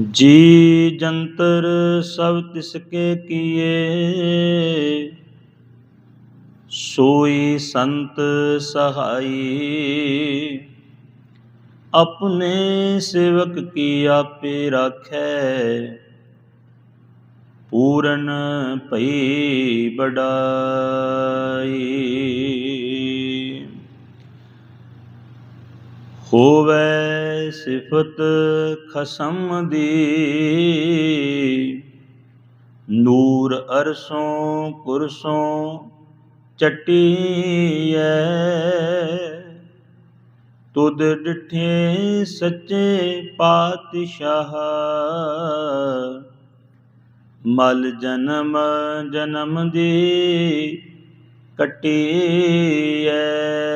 ਜੀ ਜੰਤਰ ਸਭ ਤਿਸਕੇ ਕੀਏ, ਸੋਈ ਸੰਤ ਸਹਾਈ। ਆਪਣੇ ਸੇਵਕ ਕੀ ਆਪੇ ਰਾਖੈ, ਪੂਰਨ ਭਈ ਬੜਾਈ ਹੋਵੇ ਸਿਫਤ ਖਸਮ ਦੀ। ਨੂਰ ਅਰਸੋਂ ਕੁਰਸੋਂ ਚਟੀਐ। ਤੁਧ ਡਿਠੇ ਸੱਚੇ ਪਾਤਸ਼ਾਹ। ਮਲ ਜਨਮ ਜਨਮ ਦੀ ਕਟੀਐ।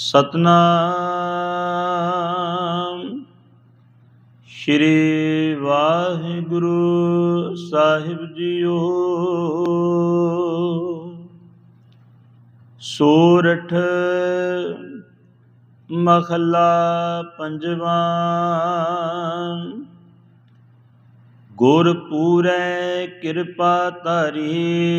ਸਤਨਾਮ। ਸ਼੍ਰੀ ਵਾਹਿਗੁਰੂ ਸਾਹਿਬ ਜੀਓ। ਸੂਰਠ ਮਖਲਾ ਪੰਜਵਾਂ। ਗੁਰ ਪੂਰੈ ਕਿਰਪਾ ਧਾਰੀ।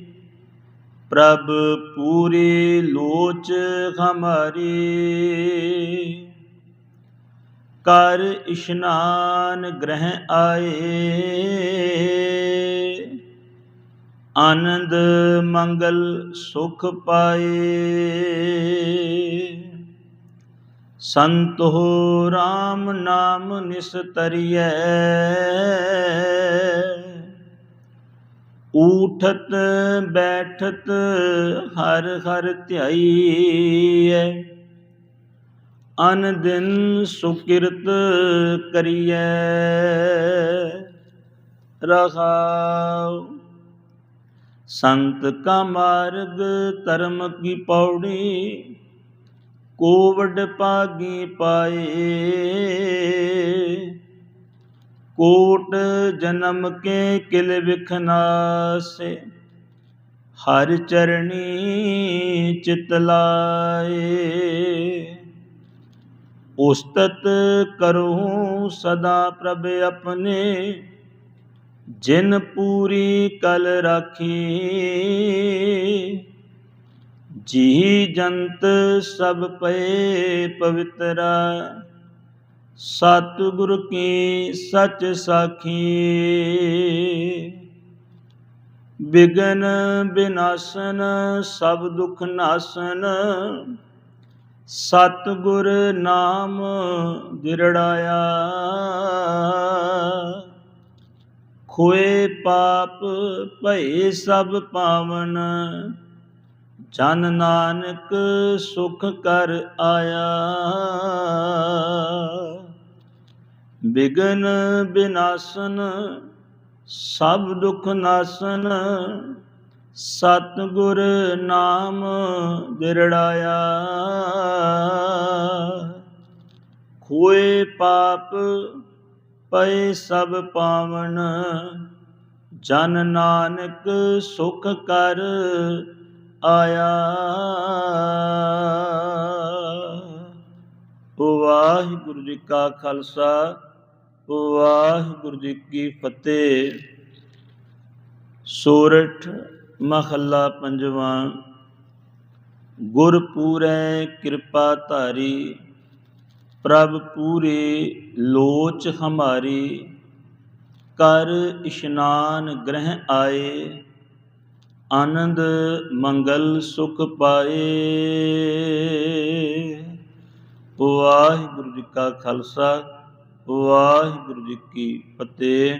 ਪ੍ਰਭ ਪੂਰੀ ਲੋਚ ਹਮਾਰੀ। ਕਰ ਇਸ਼ਨਾਨ ਗ੍ਰਹਿ ਆਏ। ਆਨੰਦ ਮੰਗਲ ਸੁਖ ਪਾਏ। ਸੰਤੋ RAM ਨਾਮ ਨਿਸਤਰੀਐ। ਊਠਤ ਬੈਠਤ ਹਰ ਹਰ ਧਿਆਈਐ। ਅਨ ਦਿਨ ਸੁਕਿਰਤ ਕਰੀਐ। ਰਹਾਉ। ਸੰਤ ਕਾ ਮਾਰਗ ਧਰਮ ਕੀ ਪੌੜੀ, ਕੋਵਡ ਪਾਗੀ ਪਾਏ। ਕੋਟ ਜਨਮ ਕੇ ਕਿਲ ਵਿਖਨਾਸੇ, ਹਰ ਚਰਣੀ ਚਿਤ ਲਾਏ। ਉਸਤਤ ਕਰੂੰ ਸਦਾ ਪ੍ਰਭ ਆਪਣੇ, ਜਿਨ ਪੂਰੀ ਕਲ ਰਾਖੀ। ਜੀ ਜੰਤ ਸਭ ਪਏ ਪਵਿੱਤਰਾ ਸਤਿਗੁਰ ਕੀ ਸਚ ਸਾਖੀ। ਬਿਗਨ ਬਿਨਾਸਨ, ਸਭ ਦੁਖ ਨਾਸਨ। ਸਤਿਗੁਰ ਨਾਮ ਦਿਰੜਾਇਆ। ਖੋਏ ਪਾਪ ਭਏ ਸਭ ਪਾਵਨ। ਜਨ ਨਾਨਕ ਸੁਖ ਕਰ ਆਇਆ। ਬਿਗਨ ਬਿਨਾਸਨ, ਸਭ ਦੁਖ ਨਾਸਨ, ਸਤਿਗੁਰ ਨਾਮ ਦਿਰੜਾਇਆ ਖੋਏ ਪਾਪ ਪਏ ਸਭ ਪਾਵਨ, ਜਨ ਨਾਨਕ ਸੁਖ ਕਰ ਆਇਆ। ਵਾਹਿਗੁਰੂ ਜੀ ਕਾ ਖਾਲਸਾ ਵਾਹਿਗੁਰੂ ਜੀ ਕੀ ਫਤਿਹ। ਸੋਰਠ ਮਹੱਲਾ ਪੰਜਵਾਂ। ਗੁਰ ਪੂਰੈ ਕਿਰਪਾ ਧਾਰੀ, ਪ੍ਰਭ ਪੂਰੇ ਲੋਚ ਹਮਾਰੀ। ਕਰ ਇਸ਼ਨਾਨ ਗ੍ਰਹਿ ਆਏ, ਆਨੰਦ ਮੰਗਲ ਸੁਖ ਪਾਏ। ਵਾਹਿਗੁਰੂ ਜੀ ਕਾ ਖਾਲਸਾ ਵਾਹਿਗੁਰੂ ਜੀ ਕੀ ਫਤਿਹ।